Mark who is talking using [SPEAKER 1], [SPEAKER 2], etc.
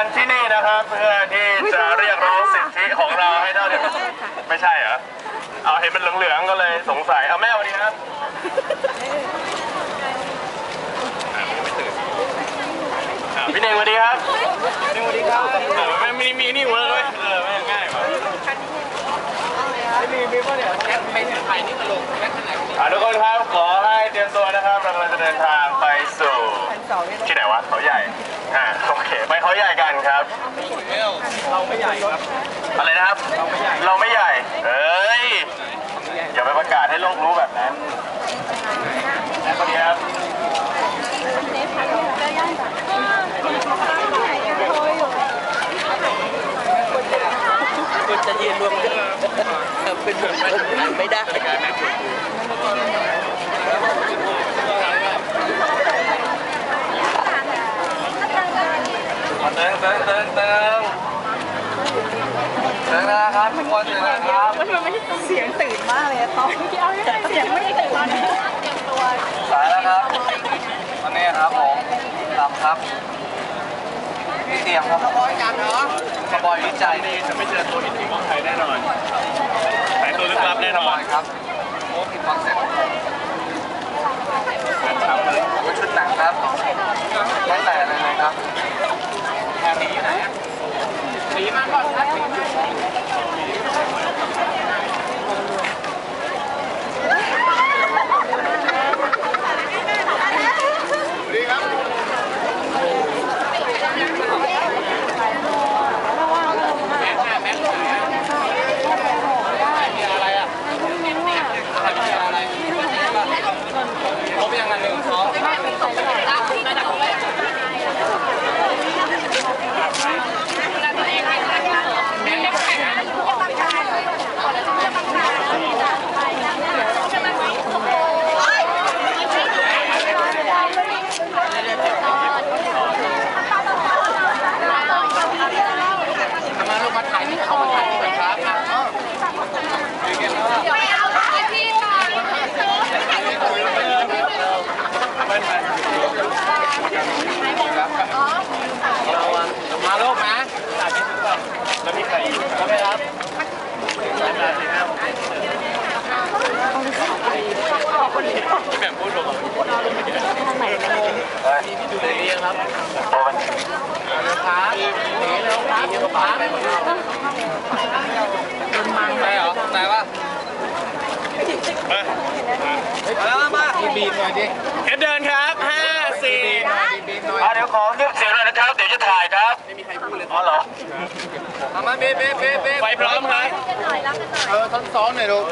[SPEAKER 1] กันที่นี่นะครับเพื่อที่จะเรียกร้องสิทธิของเราให้ได้ไม่ใช่เหรอเอาเห็นมันเหลืองๆก็เลยสงสัยเอาแม่วันนี้ครับอะมึงไม่ตื่นอะพี่เน่งสวัสดีครับพี่เน่งสวัสดีครับเออไม่มีมีนี่เวิร์กเว้ยเออไม่ง่ายว่ะอะทุกคนครับขอให้เตรียมตัวนะครับเรากำลังจะเดินทางไปสู่ที่ไหนวะเขาใหญ่ เรา
[SPEAKER 2] ไม่ใหญ่ครับ
[SPEAKER 1] อะไรนะครับ เราไม่ใหญ่ เอ้ย อย่าไปประกาศให้โลกรู้แบบนั้นและคนนี้ครับ
[SPEAKER 2] คุณจะยืนรวมกันเป็นเหมือนมันไม่ได้
[SPEAKER 1] ติงเติงเติงเติงเติงนะครับทุกคนเติงนะครับ
[SPEAKER 3] มันไม่เสียงตื่นมากเลยตอนที่เอาเสียงไม่ได้ตื่นตอนนี้เตรียมตัว
[SPEAKER 1] สายแล้วครับวันนี้ครับผมตามครับพี่เตรียมครับ
[SPEAKER 2] บอยกันเนาะ
[SPEAKER 1] กระบอยวิจัยนี่จะไม่เจอตัวอินทีของไทยแน่นอนหายตัวลึกลับแน่นอน
[SPEAKER 2] ครับโอ้ผิดคอนเซ็ปต์
[SPEAKER 1] ชุดหนังครับไม่แต่อะไรเลยครับ
[SPEAKER 2] สีอยู่ไหนสีมาก่อนครับครบยังไงหนึ่งสองมาลูกมาถ่ายที่เขามาถ่ายที่ไหนครับ
[SPEAKER 3] ไม่เอาพี่ก่อน
[SPEAKER 2] มาลูกนะ
[SPEAKER 1] แล้วมีใครอีกครับไหมครับแบบพูดบอก
[SPEAKER 2] มีพี่ดูเลยเรียงครับ
[SPEAKER 1] โอ้มัน
[SPEAKER 2] ครับหนีเร็วครับเดี๋ยวป้าไปหมดแล้วไปเหรอไหนวะ
[SPEAKER 1] มา
[SPEAKER 2] มามา บีมหน่อยดิ
[SPEAKER 1] เอ็ดเดินครับห้าสี่
[SPEAKER 2] บีมหน่อย
[SPEAKER 1] อะเดี๋ยวขอเรียกเสียงหน่อยนะครับ เดี๋ยวจะถ่ายครับ
[SPEAKER 2] ไม่มีใครพูดเลย
[SPEAKER 1] อ๋อเหรอ
[SPEAKER 2] มามาเบ๊เบ๊เบ๊เบ๊
[SPEAKER 1] ไฟพร้อมครับ
[SPEAKER 3] หน่อยรับกันหน่อย
[SPEAKER 2] เออทั้งสองหน่อยลูก